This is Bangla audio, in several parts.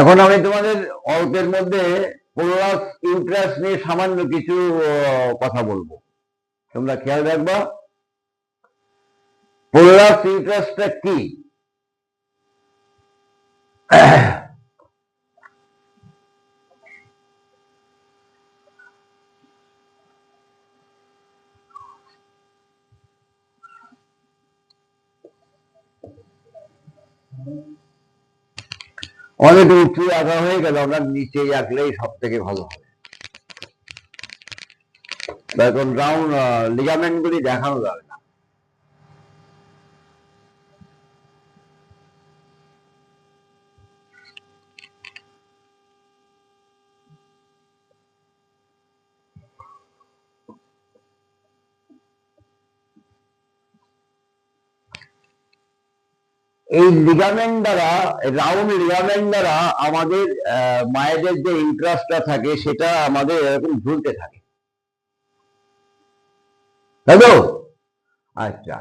এখন আমি তোমাদের অল্পের মধ্যে পোলাস ইন্টারেস্ট নিয়ে সামান্য কিছু কথা বলব। তোমরা খেয়াল রাখবা। পোলাস ইন্টারেস্টটা কি? অনেক উঁচু আঁকা হয়ে গেল, আমরা নিচে আঁকলেই সব থেকে ভালো হবে। এখন রাউন্ড লিগামেন্ট গুলি দেখানো যাবে না। এই লিগামেন্ট দ্বারা রাউন্ড লিগামেন্ট দ্বারা আমাদের মায়েদের যে ইন্টারেস্টটা থাকে, সেটা আমাদের এরকম ঝুলতে থাকে। তো? আচ্ছা।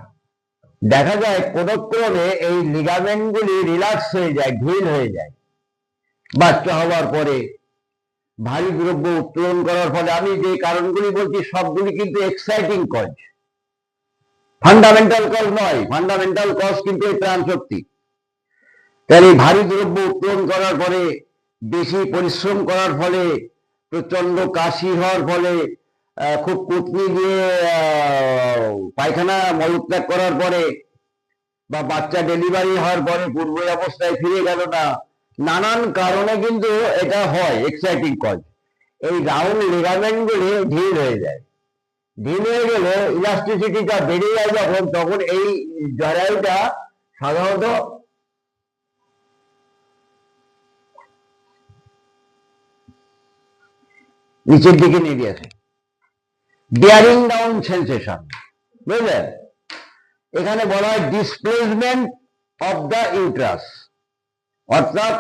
দেখা যায় কোনক্রমে এই লিগামেন্ট গুলি রিল্যাক্স হয়ে যায় ঢিল হয়ে যায়। বাচ্চা হওয়ার পরে ভারী দ্রব্য উত্তোলন করার ফলে আমি যে কারণগুলি বলছি, সবগুলি কিন্তু এক্সাইটিং কজ। ফান্ডামেন্টাল কজ নয়। ফান্ডামেন্টাল কজ কিন্তু এই প্রাণ শক্তি। তাহলে ভারী দ্রব্য উত্তোলন করার পরে বেশি পরিশ্রম করার ফলে প্রচণ্ড কাশি হওয়ার ফলে খুব কুটনি দিয়ে পায়খানা মলত্যাগ করার পরে বা বাচ্চা ডেলিভারি হওয়ার পরে পূর্বের অবস্থায় ফিরে গেল না। নানান কারণে কিন্তু এটা হয় এক্সাইটিং কজ এই রাউন্ড লিগামেন্ট গুলি ঢিল হয়ে যায়। হয়ে গেলে ইলাস্টিসিটিটা বেড়ে যায় যখন, তখন এই জরায়ুটা সাধারণত নিচের দিকে নেমে আসে বিয়ারিং ডাউন সেন্সেশন বুঝলেন? এখানে বলা হয় ডিসপ্লেসমেন্ট অফ দ্য ইউট্রাস অর্থাৎ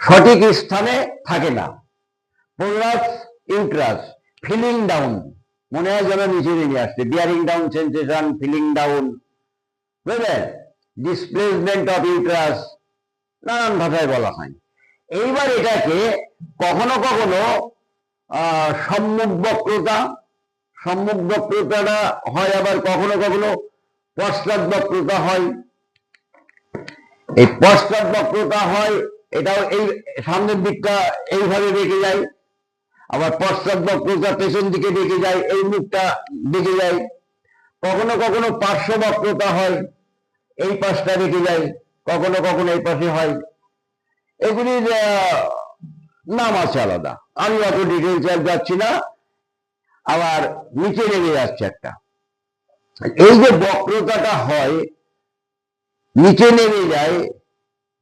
সঠিক স্থানে থাকে না। পোলাস ইউট্রাস ফিলিং ডাউন মনে হয় যেন নিচে নেমে আসছে। Bearing down sensation feeling down বুঝলেন ডিসপ্লেসমেন্ট অফ ইউট্রাস নানান ভাষায় বলা হয়। এইবার এটাকে কখনো কখনো সম্মুখ বক্রতা, সম্মুখ বক্রতাটা হয় আবার কখনো কখনো পশ্চাৎ বক্রতা হয়। এই পশ্চাৎ বক্রতা হয়, এটাও এই সামনের দিকটা এইভাবে রেখে যায়। আবার পশ্চাৎ বক্রতা পেছন দিকে রেখে যায়, এই মুখটা দেখে যায়। কখনো কখনো পার্শ্ব বক্রতা হয়, এই পাশটা রেখে যায়, কখনো কখনো এই পাশে হয়। এগুলির নাম আছে আলাদা। আমি অত ডিটেলস আর যাচ্ছি না। আবার নিচে নেমে যাচ্ছে একটা। এই যে বক্রতাটা হয়, নিচে নেমে যায়,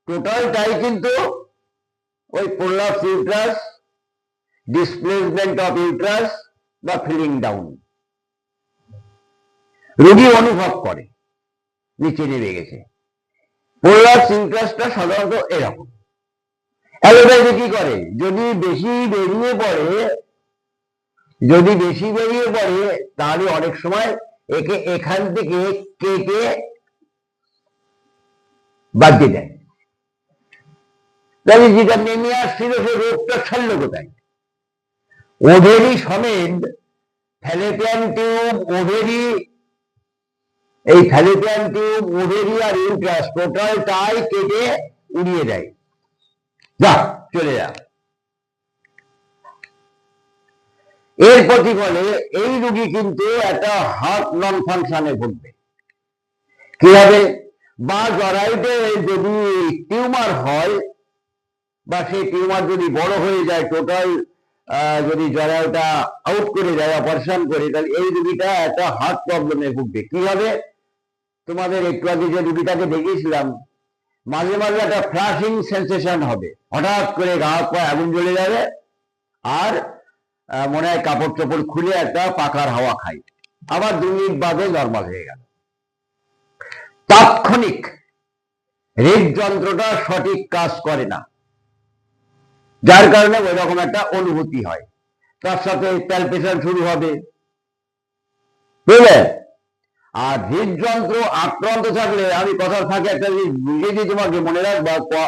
টোটালটাই কিন্তু ওই পোলার ইউট্রাস ডিসপ্লেসমেন্ট অফ ইউট্রাস বা ফিলিং ডাউন রোগী অনুভব করে, নিচে নেমে গেছে। পোলার ইউট্রাসটা সাধারণত এরকম। অ্যালোপ্যাথি কি করে? যদি বেশি বেরিয়ে পড়ে, যদি বেশি বেরিয়ে পড়ে, তাহলে অনেক সময় একে এখান থেকে কেটে বাদ দিয়ে দেয়। যেটা নেমে আসছিল, সে রোগটা ছাড়ল কোথায়? ওভেরি সমেত ফ্যালেপিয়ান টিউব, ওভেরি, এই ফ্যালেপিয়ান টিউব, ওভেরি আর ইউট্রাস টোটালটাই কেটে উড়িয়ে দেয়। যা, চলে যা। এর প্রতিফলে এই রুগী কিন্তু একটা হার্ট নন ফাংশনে ভুগবে কীভাবে বা জরাইতে যদি টিউমার হয়, বা সেই টিউমার যদি বড় হয়ে যায়, টোটাল যদি যারা ওটা আউট করে যায় অপারেশন করে, তাহলে এই রুগীটা একটা হার্ট প্রবলেমে ভুগবে। কীভাবে তোমাদের একটু আগে যে রুগীটাকে দেখিয়েছিলাম, মাঝে মাঝে একটা ফ্লাশিং সেন্সেশন হবে। হঠাৎ করে গা পায়ে আগুন জ্বলে যাবে আর মনে হয় কাপড় চোপড় খুলে একটা পাকার হাওয়া খাই আবার দু মিনিট বাদে নর্মাল হয়ে গেল। তাৎক্ষণিক হৃদযন্ত্রটা সঠিক কাজ করে না। যার কারণে ওই রকম একটা অনুভূতি হয়। তার সাথে প্যালপেশন শুরু হবে। বুঝলে? আর হৃদযন্ত্র আক্রান্ত থাকলে, আমি কথার ফাঁকে একটা জিনিস বুঝিয়ে তোমাকে, মনে রাখবা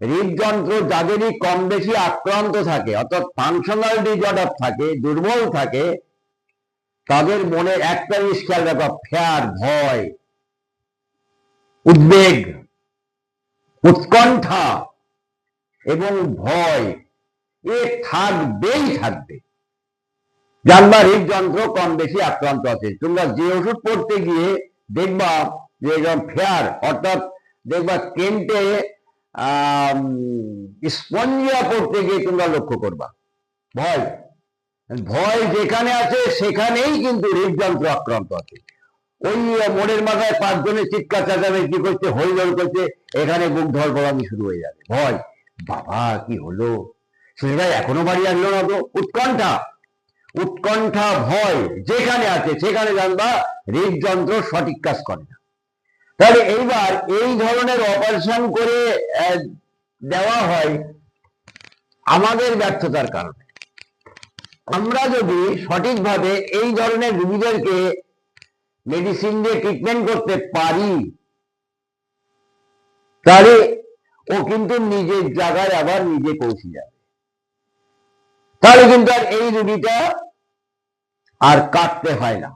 হৃদযন্ত্র যাদেরই কম বেশি আক্রান্ত থাকে, অর্থাৎ ফাংশনাল ডিজর্ডার থাকে, দুর্বল থাকে, তাদের মনে একটা জিনিস খেয়াল রাখা ফেয়ার ভয়, উদ্বেগ, উৎকণ্ঠা। এবং ভয়, এ থাকবেই থাকবে। জানবা হৃদযন্ত্র কম বেশি আক্রান্ত আছে। তোমরা যে ওষুধ পড়তে গিয়ে দেখবা যে এরকম ফেয়ার, অর্থাৎ দেখবা কেন্টে স্পঞ্জিয়া পড়তে গিয়ে তোমরা লক্ষ্য করবা। ভয়। ভয় যেখানে আছে সেখানেই কিন্তু হৃদযন্ত্র আক্রান্ত আছে। ওই মনের মাথায় পাঁচজনের চিৎকার, চেঁচামেচি করছে হইলড় করছে, এখানে বুক ধরপড়ানি শুরু হয়ে যাবে। ভয়। বাবা, কি হলো? সেটা এখনও বাড়ি আসলো না তো উৎকণ্ঠা উৎকণ্ঠা ভয় যেখানে আছে, সেখানে জানবা হৃদযন্ত্র সঠিক কাজ করে না। তাহলে এইবার এই ধরনের অপারেশন করে দেওয়া হয় আমাদের ব্যর্থতার কারণে। আমরা যদি সঠিকভাবে এই ধরনের রুগীদেরকে মেডিসিন দিয়ে ট্রিটমেন্ট করতে পারি, তাহলে ও কিন্তু নিজের জায়গায় আবার নিজে পৌঁছে যাবে। তাহলে কিন্তু আর এই রুগীটা আর কাটতে হয় না।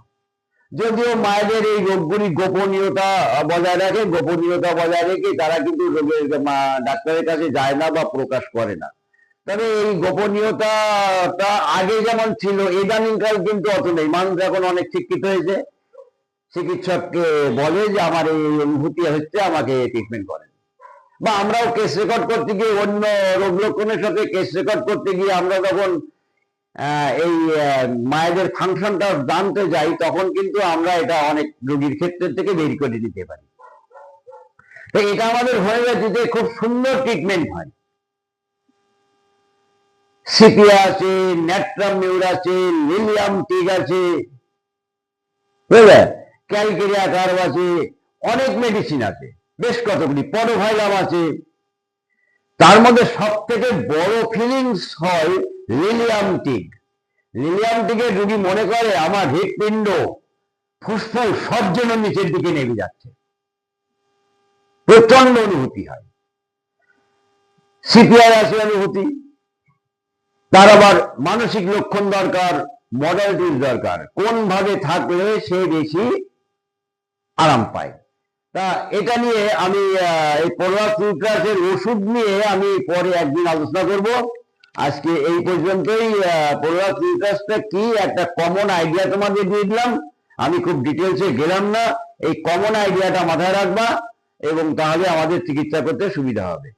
যদিও মায়েদের এই রোগগুলি গোপনীয়তা বজায় রাখে, গোপনীয়তা বজায় রেখে তারা কিন্তু রোগের ডাক্তারের কাছে যায় না বা প্রকাশ করে না। তবে এই গোপনীয়তাটা আগে যেমন ছিল ইদানিংকাল কিন্তু অত নেই। মানুষ এখন অনেক শিক্ষিত হয়েছে। চিকিৎসককে বলে যে, আমার এই অনুভূতি হচ্ছে, আমাকে ট্রিটমেন্ট করেন। বা আমরাও কেস রেকর্ড করতে গিয়ে অন্য রোগ লক্ষণের সাথে কেস রেকর্ড করতে গিয়ে আমরা যখন এই মায়েদের ফাংশনটা জানতে যাই, তখন কিন্তু আমরা এটা অনেক রোগীর ক্ষেত্রে থেকে বের করে দিতে পারি। তো এটা আমাদের হোমিওপ্যাথিতে খুব সুন্দর ট্রিটমেন্ট হয়। সিপিয়া আছে ন্যাট্রাম মিউর আছে লিলিয়াম টিক আছে, বুঝলে? ক্যালকেরিয়া কার্ভ আছে, অনেক মেডিসিন আছে। বেশ কতগুলি পরোভাইলাম আছে। তার মধ্যে সব থেকে বড় ফিলিংস হয় লিলিয়াম টিক। লিলিয়াম টিকের রুগী মনে করে, আমার হৃৎপিণ্ড ফুসফুস সব যেন নিচের দিকে নেমে যাচ্ছে। প্রচণ্ড অনুভূতি হয়। সিপিআই আছে অনুভূতি। তার আবার মানসিক লক্ষণ দরকার মডেলিটির দরকার। কোন ভাবে থাকলে সে বেশি আরাম পায়? তা এটা নিয়ে আমি এই পড়ুয়া সুক্রাসের ওষুধ নিয়ে আমি পরে একদিন আলোচনা করব। আজকে এই পর্যন্তই পড়ুয়া সুক্রাসটা কি? একটা কমন আইডিয়া তোমাদের দিয়ে দিলাম। আমি খুব ডিটেলসে গেলাম না। এই কমন আইডিয়াটা মাথায় রাখবা এবং তাহলে আমাদের চিকিৎসা করতে সুবিধা হবে।